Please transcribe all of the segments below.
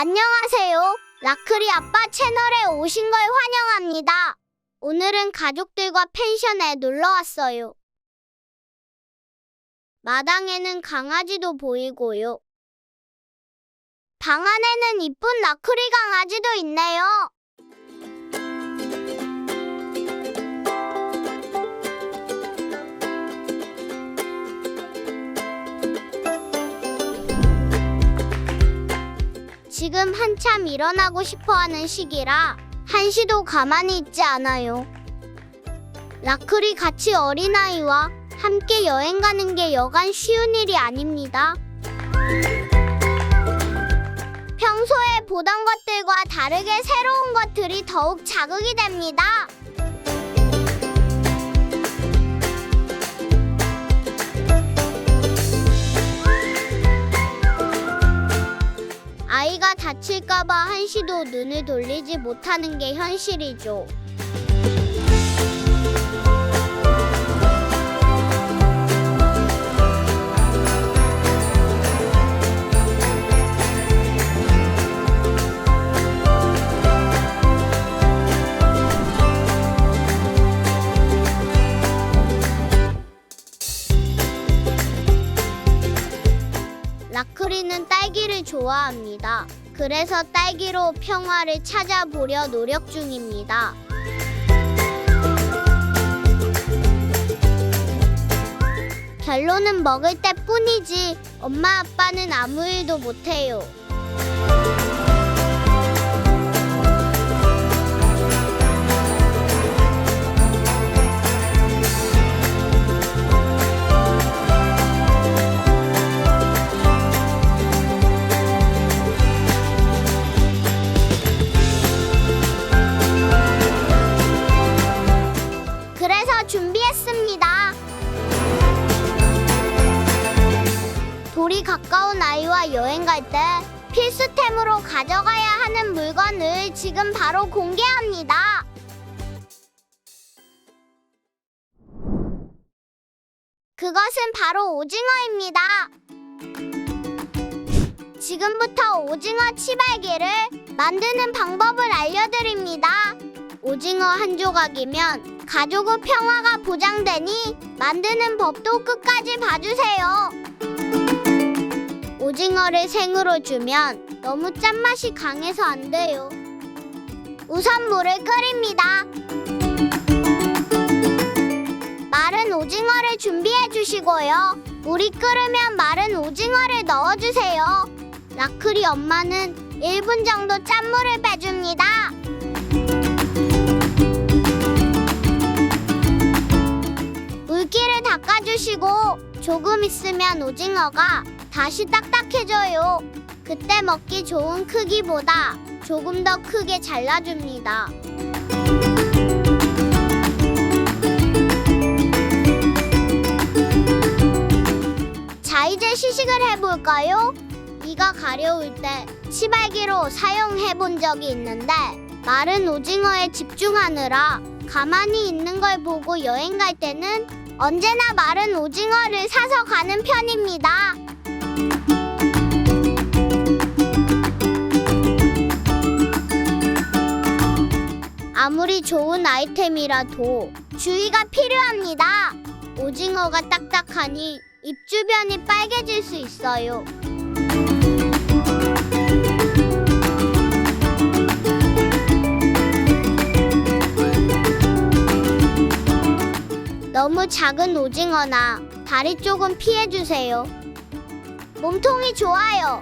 안녕하세요. 라크리 아빠 채널에 오신 걸 환영합니다. 오늘은 가족들과 펜션에 놀러 왔어요. 마당에는 강아지도 보이고요. 방 안에는 이쁜 라크리 강아지도 있네요. 지금 한참 일어나고 싶어 하는 시기라 한시도 가만히 있지 않아요. 라클이 같이 어린아이와 함께 여행 가는 게 여간 쉬운 일이 아닙니다. 평소에 보던 것들과 다르게 새로운 것들이 더욱 자극이 됩니다. 다칠까봐 한시도 눈을 돌리지 못하는 게 현실이죠. 라크리는 딸기를 좋아합니다. 그래서 딸기로 평화를 찾아보려 노력 중입니다. 결론은 먹을 때 뿐이지 엄마 아빠는 아무 일도 못해요. 돌이 가까운 아이와 여행 갈 때 필수템으로 가져가야 하는 물건을 지금 바로 공개합니다. 그것은 바로 오징어입니다. 지금부터 오징어 치발기를 만드는 방법을 알려드립니다. 오징어 한 조각이면 가족의 평화가 보장되니 만드는 법도 끝까지 봐주세요. 오징어를 생으로 주면 너무 짠맛이 강해서 안 돼요. 우선 물을 끓입니다. 마른 오징어를 준비해 주시고요. 물이 끓으면 마른 오징어를 넣어주세요. 라클이 엄마는 1분 정도 짠물을 빼줍니다. 물기를 닦아주시고 조금 있으면 오징어가 다시 딱딱해져요. 그때 먹기 좋은 크기보다 조금 더 크게 잘라줍니다. 자, 이제 시식을 해볼까요? 이가 가려울 때 치발기로 사용해 본 적이 있는데 마른 오징어에 집중하느라 가만히 있는 걸 보고 여행 갈 때는 언제나 마른 오징어를 사서 가는 편입니다. 아무리 좋은 아이템이라도 주의가 필요합니다. 오징어가 딱딱하니 입 주변이 빨개질 수 있어요. 너무 작은 오징어나 다리 쪽은 피해주세요. 몸통이 좋아요.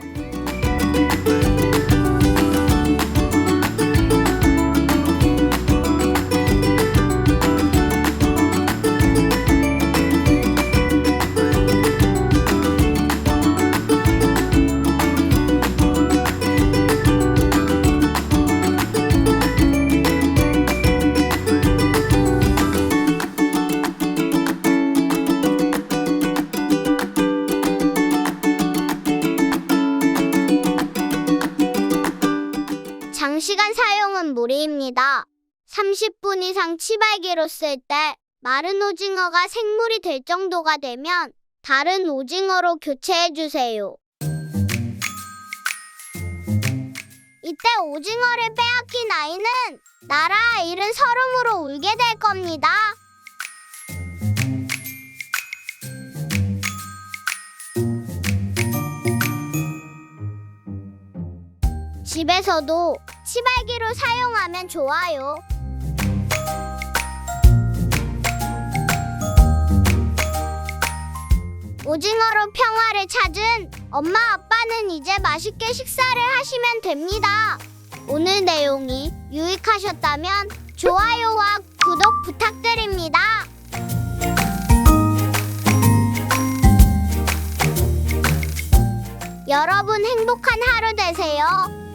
장시간 사용은 무리입니다. 30분 이상 치발기로 쓸 때 마른 오징어가 생물이 될 정도가 되면 다른 오징어로 교체해 주세요. 이때 오징어를 빼앗긴 아이는 나라 잃은 서름으로 울게 될 겁니다. 집에서도 치발기로 사용하면 좋아요. 오징어로 평화를 찾은 엄마 아빠는 이제 맛있게 식사를 하시면 됩니다. 오늘 내용이 유익하셨다면 좋아요와 구독 부탁드립니다. 여러분 행복한 하루 되세요.